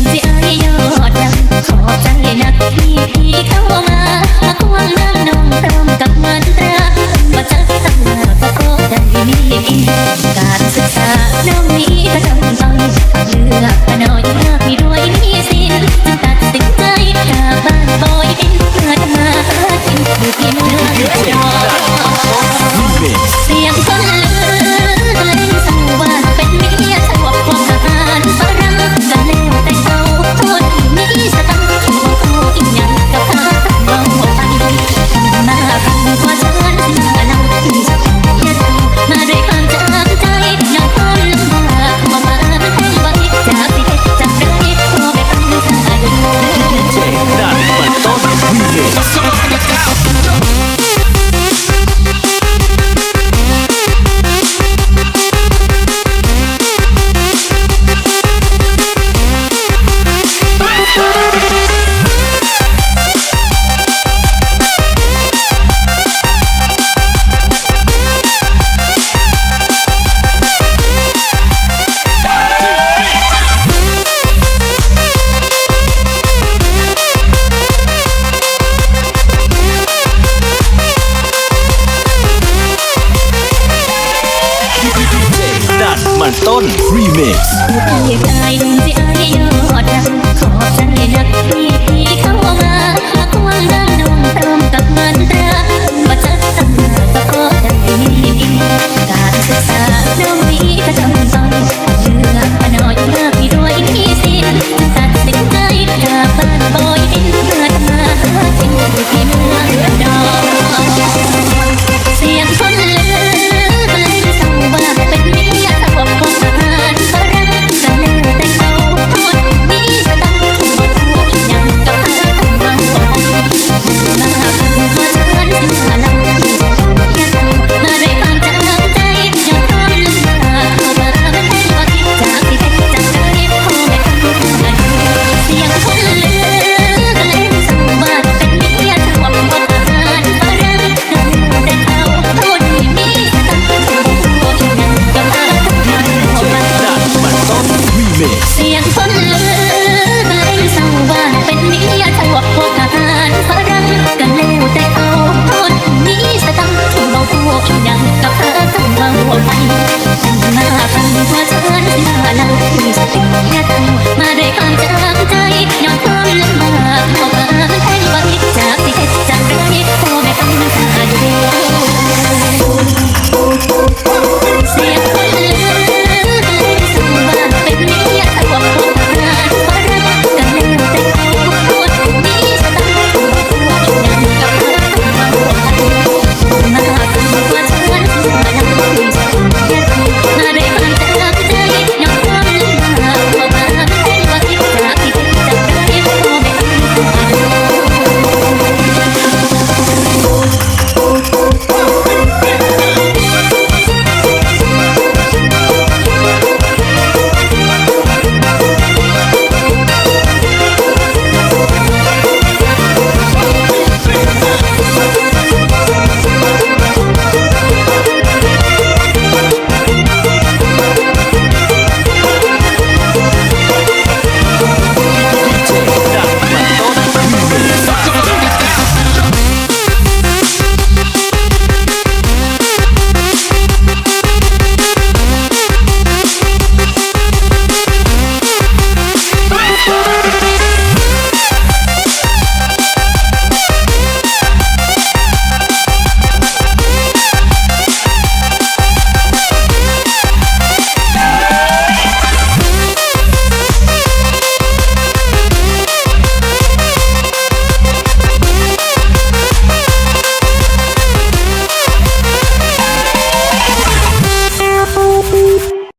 ฉันจะเอายอดดำขอบใจนักที่ที่เข้ามามาควงน้ำนมพร้อมกับมันตราบัตรสั่งหน้าประกอบได้ไหม London Remix.